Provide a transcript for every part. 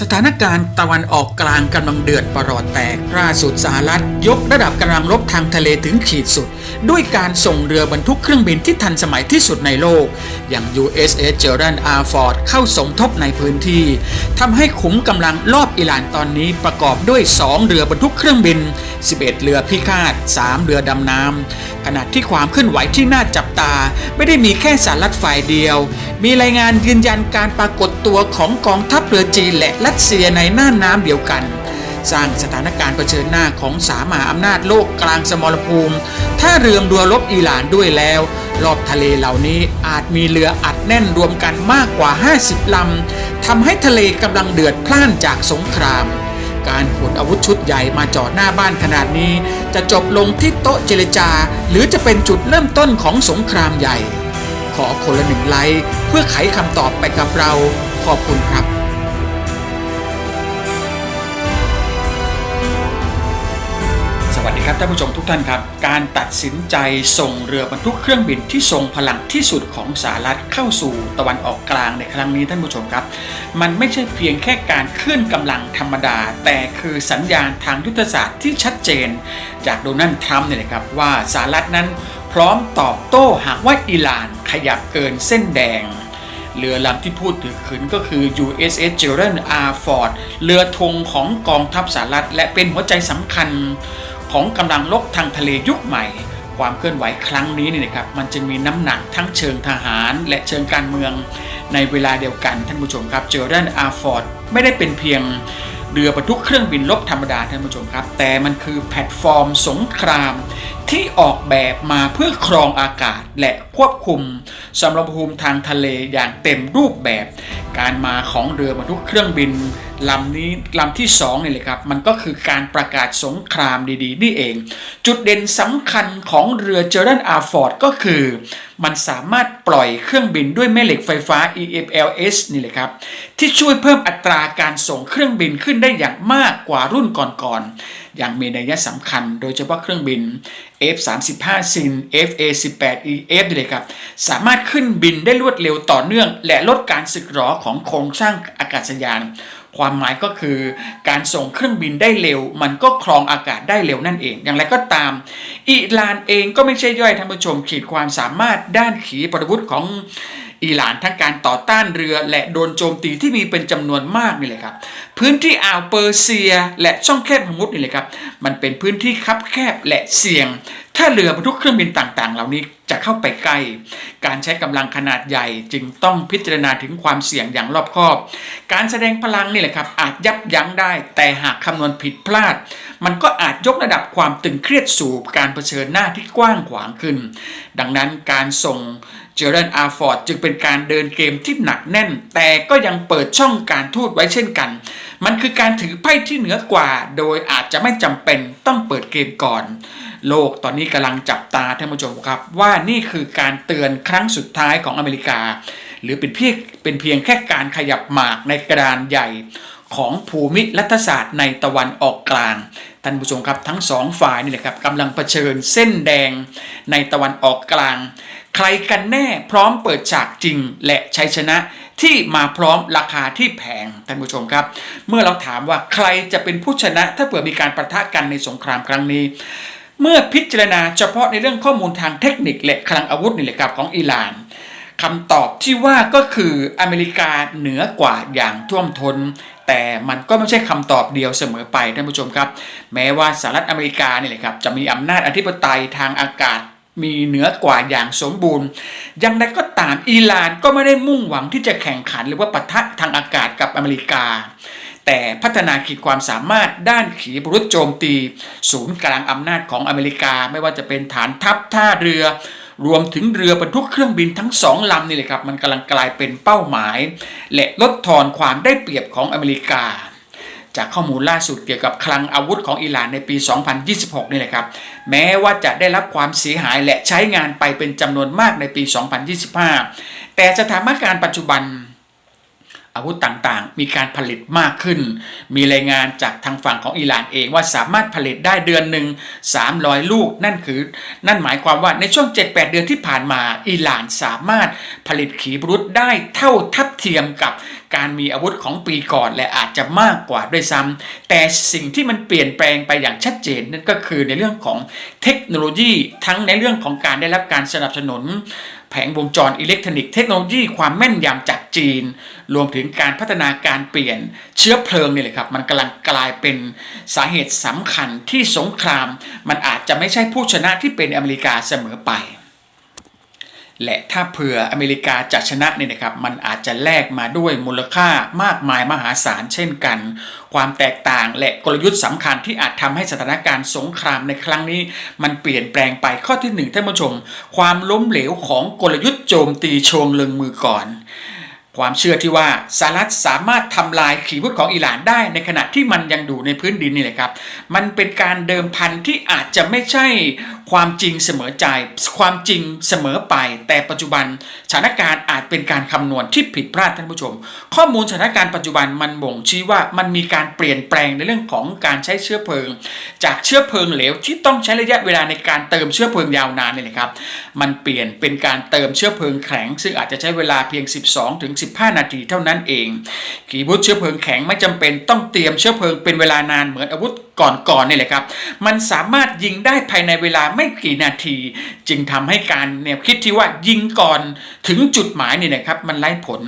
สถานการณ์ตะวันออกกลางกำลังเดือดประหลอดแตกล่าสุดสหรัฐ ยกระดับกำลังรบทางทะเลถึงขีดสุด ด้วยการส่งเรือบรรทุกเครื่องบินที่ทันสมัยที่สุดในโลก อย่าง USS Gerald R. Ford เข้าสมทบในพื้นที่ทำให้ขุมกำลังรอบอิหร่านตอนนี้ประกอบด้วย 2 เรือบรรทุกเครื่องบิน 11 เรือพิฆาต 3 เรือดำน้ำขณะที่ความเคลื่อนไหวที่น่าจับตา ไม่ได้มีแค่สหรัฐฝ่ายเดียว มีรายงานยืนยันการปรากฏ ตัวของกองทัพเรือจีนและรัสเซียในน่านน้ำเดียวกัน สร้างสถานการณ์เผชิญหน้าของสามหาอำนาจโลกกลางสมรภูมิ ถ้าเรือมรัวรบอิหร่านด้วยแล้ว รอบทะเลเหล่านี้อาจมีเรืออัดแน่นรวมกันมากกว่า 50 ลำทำให้ทะเลกำลังเดือดพล่านจากสงครามการขนอาวุธชุดใหญ่มาจอดหน้าบ้านขนาดนี้ จะจบลงที่โต๊ะเจรจา หรือจะเป็นจุดเริ่มต้นของสงครามใหญ่ ขอคนละหนึ่งไลค์เพื่อไขคำตอบไปกับเรา ขอบคุณครับสวัสดีครับท่านผู้ชมทุกท่านครับ การตัดสินใจส่งเรือบรรทุกเครื่องบินที่ทรงพลังที่สุดของสหรัฐเข้าสู่ตะวันออกกลางในครั้งนี้ท่านผู้ชมครับ มันไม่ใช่เพียงแค่การเคลื่อนกำลังธรรมดา แต่คือสัญญาณทางยุทธศาสตร์ที่ชัดเจน จากโดนัลด์ทรัมป์เนี่ยนะครับว่าสหรัฐนั้นพร้อมตอบโต้หากว่าอิหร่านขยับเกินเส้นแดง เรือลำที่พูดถึงขึ้นก็คือ USS Gerald R. Ford เรือธงของกองทัพสหรัฐ และเป็นหัวใจสำคัญของกำลังลบทางทะเลยุคใหม่ ความเคลื่อนไหวครั้งนี้นี่นะครับมันจะมีน้ำหนักทั้งเชิงทหาร และเชิงการเมืองในเวลาเดียวกันท่านผู้ชมครับ Gerald R. Ford ไม่ได้เป็นเพียง เรือบรรทุกเครื่องบินลบธรรมดาท่านผู้ชมครับ แต่มันคือแพลตฟอร์มสงครามที่ออกแบบมาเพื่อครองอากาศและควบคุมสมรภูมิทางทะเลอย่างเต็มรูปแบบ การมาของเรือบรรทุกเครื่องบิน ลำนี้ลำที่2นี่เลยครับ มันก็คือการประกาศสงครามดีๆ นี่เอง จุดเด่นสำคัญของเรือเจอร์ a นอาร์ฟอร์ดก็คือ มันสามารถปล่อยเครื่องบินด้วยแม่เหล็กไฟฟ้า EFLS นี่เลยครับ ที่ช่วยเพิ่มอัตราการส่งเครื่องบินขึ้นได้อย่างมากกว่ารุ่นก่อนๆ อย่างมีนัยสำคัญ โดยเฉพาะเครื่องบิน F35 ซิน FA18EF นี่เลยครับ สามารถขึ้นบินได้รวดเร็วต่อเนื่อง และลดการสึกหรอของโครงสร้างอากาศยาน ความหมายก็คือการส่งเครื่องบินได้เร็ว มันก็ครองอากาศได้เร็วนั่นเอง อย่างไรก็ตาม อิหร่านเองก็ไม่ใช่ย่อยท่านผู้ชมขีดความสามารถด้านขีปนาวุธของอิหร่านทั้งการต่อต้านเรือ และโดนโจมตีที่มีเป็นจำนวนมากนี่เลยครับ พื้นที่อ่าวเปอร์เซียและช่องแคบฮอร์มุดนี่เลยครับ มันเป็นพื้นที่คับแคบและเสี่ยง ถ้าเรือบรรทุกเครื่องบินต่างๆ เหล่านี้จะเข้าไปใกล้ การใช้กำลังขนาดใหญ่จึงต้องพิจารณาถึงความเสี่ยงอย่างรอบคอบ การแสดงพลังนี่แหละครับอาจยับยั้งได้ แต่หากคำนวณผิดพลาด มันก็อาจยกระดับความตึงเครียดสู่การเผชิญหน้าที่กว้างขวางขึ้น ดังนั้นการส่งเจอร์ a นอาร์ฟอร์ดจึงเป็นการเดินเกมที่หนักแน่น แต่ก็ยังเปิดช่องการทูตไว้เช่นกัน มันคือการถือไพ่ที่เหนือกว่า โดยอาจจะไม่จำเป็นต้องเปิดเกมก่อน โลกตอนนี้กำลังจับตาท่านผู้ชมครับ ว่านี่คือการเตือนครั้งสุดท้ายของอเมริกา หรือเป็นเพียงเป็นเพียงแค่การขยับหมากในกระดานใหญ่ของภูมิรัฐศาสตร์ในตะวันออกกลางท่านผู้ชมครับทั้งสองฝ่ายนี่แหละครับกำลังเผชิญเส้นแดงในตะวันออกกลาง ใครกันแน่พร้อมเปิดฉากจริงและชัยชนะที่มาพร้อมราคาที่แพงท่านผู้ชมครับ เมื่อเราถามว่าใครจะเป็นผู้ชนะถ้าเผื่อมีการประทะกันในสงครามครั้งนี้ เมื่อพิจารณาเฉพาะในเรื่องข้อมูลทางเทคนิคและคลังอาวุธนี่แหละครับของอิหร่านคำตอบที่ว่าก็คืออเมริกาเหนือกว่าอย่างท่วมทนแต่มันก็ไม่ใช่คำตอบเดียวเสมอไปท่านผู้ชมครับ แม้ว่าสหรัฐอเมริกาเนี่ยแหละครับจะมีอำนาจอธิปไตยทางอากาศมีเหนือกว่าอย่างสมบูรณ์อย่างไรก็ตามอิหร่านก็ไม่ได้มุ่งหวังที่จะแข่งขันหรือว่าปะทะทางอากาศกับอเมริกา แต่พัฒนาขีดความสามารถด้านขีปนาวุธโจมตี ศูนย์กลางอำนาจของอเมริกา ไม่ว่าจะเป็นฐานทัพท่าเรือ รวมถึงเรือบรรทุกเครื่องบินทั้งสองลำนี่เลยครับ มันกำลังกลายเป็นเป้าหมาย และลดทอนความได้เปรียบของอเมริกาจากข้อมูลล่าสุดเกี่ยวกับคลังอาวุธของอิหร่านในปี 2026 นี่แหละครับ แม้ว่าจะได้รับความเสียหายและใช้งานไปเป็นจำนวนมากในปี 2025 แต่สถานการณ์ปัจจุบัน อาวุธต่างๆ มีการผลิตมากขึ้น มีรายงานจากทางฝั่งของอิหร่านเองว่าสามารถผลิตได้เดือนหนึ่ง300 ลูก นั่นคือ นั่นหมายความว่าในช่วง 7-8 เดือนที่ผ่านมาอิหร่านสามารถผลิตขีปนาวุธได้เท่าทับเทียมกับการมีอาวุธของปีก่อนและอาจจะมากกว่าด้วยซ้ำแต่สิ่งที่มันเปลี่ยนแปลงไปอย่างชัดเจนนั่นก็คือในเรื่องของเทคโนโลยีทั้งในเรื่องของการได้รับการสนับสนุน แผงวงจรอิเล็กทรอนิกส์เทคโนโลยีความแม่นยำจากจีน รวมถึงการพัฒนาการเปลี่ยนเชื้อเพลิงนี่แหละครับ มันกำลังกลายเป็นสาเหตุสำคัญที่สงคราม มันอาจจะไม่ใช่ผู้ชนะที่เป็นอเมริกาเสมอไป และถ้าเผื่ออเมริกาจะชนะเนี่ยนะครับ มันอาจจะแลกมาด้วยมูลค่ามากมายมหาศาลเช่นกัน ความแตกต่างและกลยุทธ์สำคัญที่อาจทำให้สถานการณ์สงครามในครั้งนี้ มันเปลี่ยนแปลงไปข้อที่หนึ่งท่านผู้ชม ความล้มเหลวของกลยุทธ์โจมตีชงเลงมือก่อนความเชื่อที่ว่าสหรัฐสามารถทำลายขีปนาวุธของอิหร่านได้ในขณะที่มันยังอยู่ในพื้นดินนี่แหละครับ มันเป็นการเดิมพันที่อาจจะไม่ใช่ความจริงเสมอใจ ความจริงเสมอไป แต่ปัจจุบันสถานการณ์อาจเป็นการคำนวณที่ผิดพลาดท่านผู้ชม ข้อมูลสถานการณ์ปัจจุบันมันบ่งชี้ว่ามันมีการเปลี่ยนแปลงในเรื่องของการใช้เชื้อเพลิง จากเชื้อเพลิงเหลวที่ต้องใช้ระยะเวลาในการเติมเชื้อเพลิงยาวนานนี่แหละครับ มันเปลี่ยนเป็นการเติมเชื้อเพลิงแข็ง ซึ่งอาจจะใช้เวลาเพียง 12ถึง15 นาทีเท่านั้นเองขีปนาวุธเชื้อเพลิงแข็งไม่จำเป็นต้องเตรียมเชื้อเพลิงเป็นเวลานานเหมือนอาวุธ ก่อนๆนี่แหละครับ มันสามารถยิงได้ภายในเวลาไม่กี่นาที จึงทำให้การแนวคิดที่ว่ายิงก่อนถึงจุดหมายนี่นะครับมันไร้ผล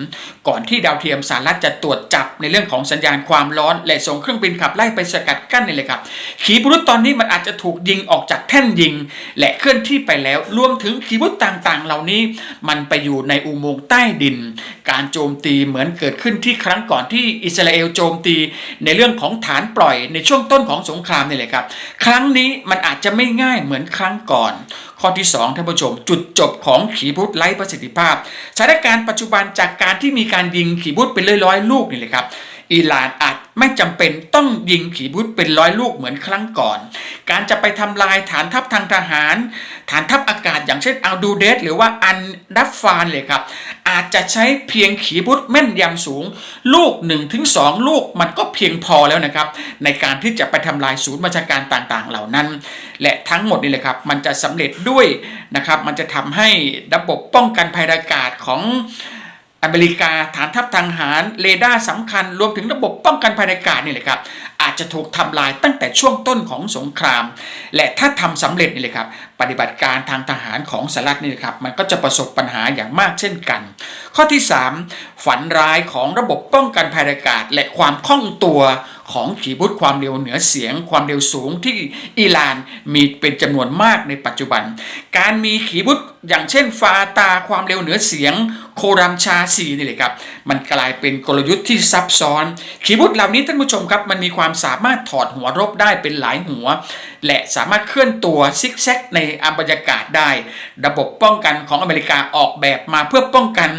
ก่อนที่ดาวเทียมสหรัฐจะตรวจจับในเรื่องของสัญญาณความร้อน และส่งเครื่องบินขับไล่ไปสกัดกั้นนี่เลยครับ ขีปนาวุธตอนนี้มันอาจจะถูกยิงออกจากแท่นยิง และเคลื่อนที่ไปแล้วรวมถึงขีปนาวุธต่างๆ เหล่านี้ มันไปอยู่ในอุโมงค์ใต้ดิน การโจมตีเหมือนเกิดขึ้นที่ครั้งก่อนที่อิสราเอลโจมตี ในเรื่องของฐานปล่อยในช่วงต้นของสงครามนี่แหละครับ ครั้งนี้มันอาจจะไม่ง่ายเหมือนครั้งก่อน ข้อที่ 2ท่านผู้ชม จุดจบของขีปนาวุธไร้ประสิทธิภาพสถานการณ์ปัจจุบันจากการที่มีการยิงขีปนาวุธเป็นร้อยๆลูกนี่แหละครับ อิหร่านอาจไม่จำเป็นต้องยิงขีปนาวุธเป็นร้อยลูกเหมือนครั้งก่อน การจะไปทำลายฐานทัพทางทหาร ฐานทัพอากาศอย่างเช่นอัลดูเดสหรือว่าอันดัฟฟานเลยครับ อาจจะใช้เพียงขีปนาวุธแม่นยำสูง ลูก 1-2 ลูกมันก็เพียงพอแล้วนะครับ ในการที่จะไปทำลายศูนย์บัญชาการต่างๆ เหล่านั้น และทั้งหมดนี่แหละครับมันจะสำเร็จด้วยนะครับมันจะทำให้ระบบป้องกันภัยอากาศของ อเมริกาฐานทัพทางทหารเรดาร์สำคัญรวมถึงระบบป้องกันภายอากาศนี่แหละครับ อาจจะถูกทำลายตั้งแต่ช่วงต้นของสงคราม และถ้าทำสำเร็จนี่เลยครับ ปฏิบัติการทางทหารของสหรัฐนี่นะครับ มันก็จะประสบปัญหาอย่างมากเช่นกัน ข้อที่ 3 ฝันร้ายของระบบป้องกันภายอากาศ และความคล่องตัว ของขีปนาวุธความเร็วเหนือเสียง ความเร็วสูงที่อิหร่านมีเป็นจำนวนมากในปัจจุบัน การมีขีปนาวุธอย่างเช่นฟาตาความเร็วเหนือเสียง โครัมชาซีนี่แหละครับ มันกลายเป็นกลยุทธ์ที่ซับซ้อน ขีปนาวุธเหล่านี้ท่านผู้ชมครับ มันมีความสามารถถอดหัวรบได้เป็นหลายหัว และสามารถเคลื่อนตัวซิกแซกในบรรยากาศได้ ระบบป้องกันของอเมริกาออกแบบมาเพื่อป้องกัน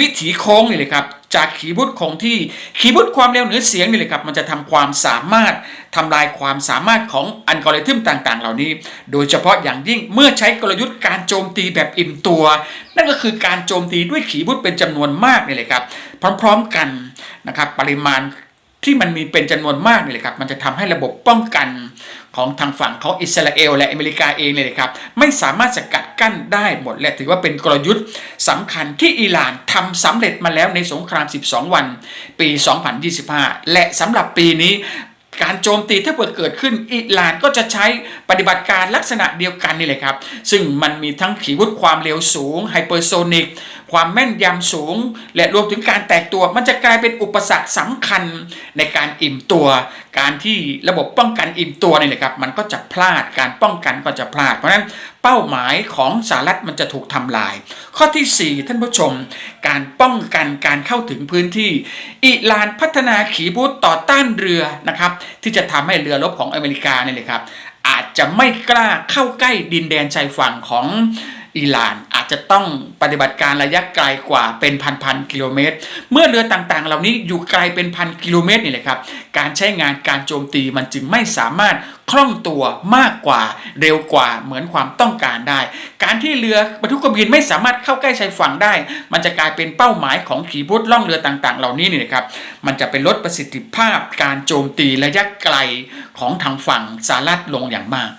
วิถีโค้งนี่เลยครับ จากขีปนาวุธคงที่ขีปนาวุธความเร็วเหนือเสียงนี่เลยครับ มันจะทำความสามารถทำลายความสามารถของอัลกอริทึมต่างๆ เหล่านี้ โดยเฉพาะอย่างยิ่งเมื่อใช้กลยุทธ์การโจมตีแบบอิ่มตัว นั่นก็คือการโจมตีด้วยขีปนาวุธเป็นจำนวนมากนี่เลยครับ พร้อมๆกันนะครับปริมาณที่มันมีเป็นจำนวนมากนี่แหละครับ มันจะทำให้ระบบป้องกัน ของทางฝั่งของอิสราเอล และอเมริกาเองเลยนะครับ ไม่สามารถสกัดกั้นได้หมดและถือว่าเป็นกลยุทธ์สำคัญที่อิหร่านทำสำเร็จมาแล้วในสงคราม 12 วันปี 2025 และสำหรับปีนี้การโจมตีถ้าเกิดเกิดขึ้นอิหร่านก็จะใช้ปฏิบัติการลักษณะเดียวกันนี่แหละครับ ซึ่งมันมีทั้งขีวุธความเร็วสูงไฮเปอร์โซนิก ความแม่นยำสูง และรวมถึงการแตกตัวมันจะกลายเป็นอุปสรรคสำคัญในการอิ่มตัว การที่ระบบป้องกันอิ่มตัวนี่แหละครับ มันก็จะพลาดการป้องกันก็จะพลาด เพราะฉะนั้นเป้าหมายของสหรัฐมันจะถูกทำลาย ข้อทีสี่4 ท่านผู้ชม การป้องกันการเข้าถึงพื้นที่ อิหร่านพัฒนาขีปนาวุธต่อต้านเรือนะครับที่จะทำให้เรือรบของอเมริกาเนี่ยเลยครับอาจจะไม่กล้าเข้าใกล้ดินแดนชายฝั่งของ อิหร่านอาจจะต้องปฏิบัติการระยะไกลกว่าเป็นพันๆกิโลเมตร เมื่อเรือต่างๆ เหล่านี้อยู่ไกลเป็นพันกิโลเมตรนี่แหละครับ การใช้งานการโจมตีมันจึงไม่สามารถคล่องตัวมากกว่าเร็วกว่าเหมือนความต้องการได้ การที่เรือบรรทุกเครื่องบินไม่สามารถเข้าใกล้ชายฝั่งได้ มันจะกลายเป็นเป้าหมายของขีปนาวุธล่องเรือต่างๆ เหล่านี้นี่นะครับ มันจะเป็นลดประสิทธิภาพการโจมตีระยะไกลของทางฝั่งสหรัฐลงอย่างมาก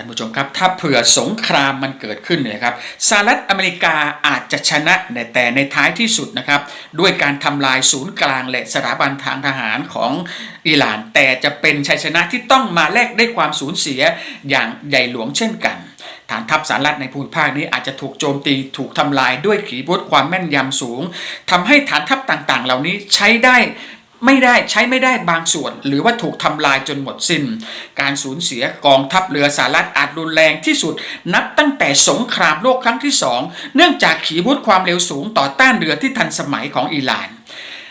านผู้ชมครับถ้าเผื่อสงครามมันเกิดขึ้นเนี่ยครับสหรัฐอเมริกาอาจจะชนะแต่ในท้ายที่สุดนะครับด้วยการทำลายศูนย์กลางและสถาบันทางทหารของอิหร่าน แต่จะเป็นชัยชนะที่ต้องมาแลกด้วยความสูญเสียอย่างใหญ่หลวงเช่นกันฐานทัพสหรัฐในภูมิภาคนี้อาจจะถูกโจมตีถูกทำลายด้วยขีปนาวุธความแม่นยำสูงทำให้ฐานทัพต่างๆ เหล่านี้ใช้ได้ ไม่ได้ใช้ไม่ได้บางส่วน หรือว่าถูกทำลายจนหมดสิน้น การสูญเสียกองทัพเรือสหรัฐอาจรุนแรงที่สุด นับตั้งแต่สงครามโลกครั้งที่สองเนื่องจากขีวุธความเร็วสูงต่อต้านเรือที่ทันสมัยของอิหร่าน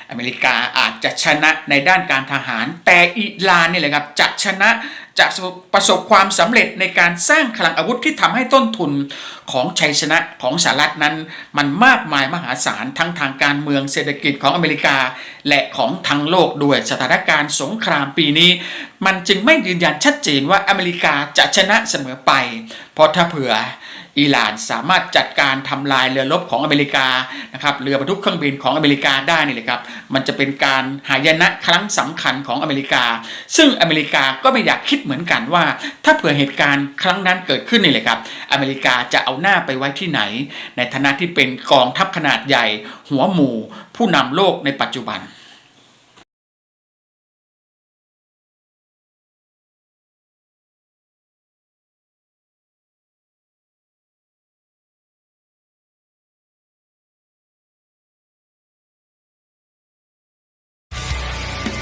อเมริกาอาจจะชนะในด้านการทหาร แต่อิหร่านนี่แหละครับจะชนะจะประสบความสำเร็จในการสร้างคลังอาวุธที่ทำให้ต้นทุนของชัยชนะของสหรัฐนั้น มันมากมายมหาศาลทั้งทางการเมืองเศรษฐกิจของอเมริกา และของทั้งโลกด้วยสถานการณ์สงครามปีนี้ มันจึงไม่ยืนยันชัดเจนว่าอเมริกาจะชนะเสมอไป เพราะถ้าเผื่อ อิหร่านสามารถจัดการทำลายเรือรบของอเมริกานะครับเรือบรรทุกเครื่องบินของอเมริกาได้นี่เลยครับมันจะเป็นการหายนะครั้งสำคัญของอเมริกา ซึ่งอเมริกาก็ไม่อยากคิดเหมือนกันว่า ถ้าเผื่อเหตุการณ์ครั้งนั้นเกิดขึ้นนี่เลยครับอเมริกาจะเอาหน้าไปไว้ที่ไหน ในฐานะที่เป็นกองทัพขนาดใหญ่ หัวหมู่ ผู้นำโลกในปัจจุบัน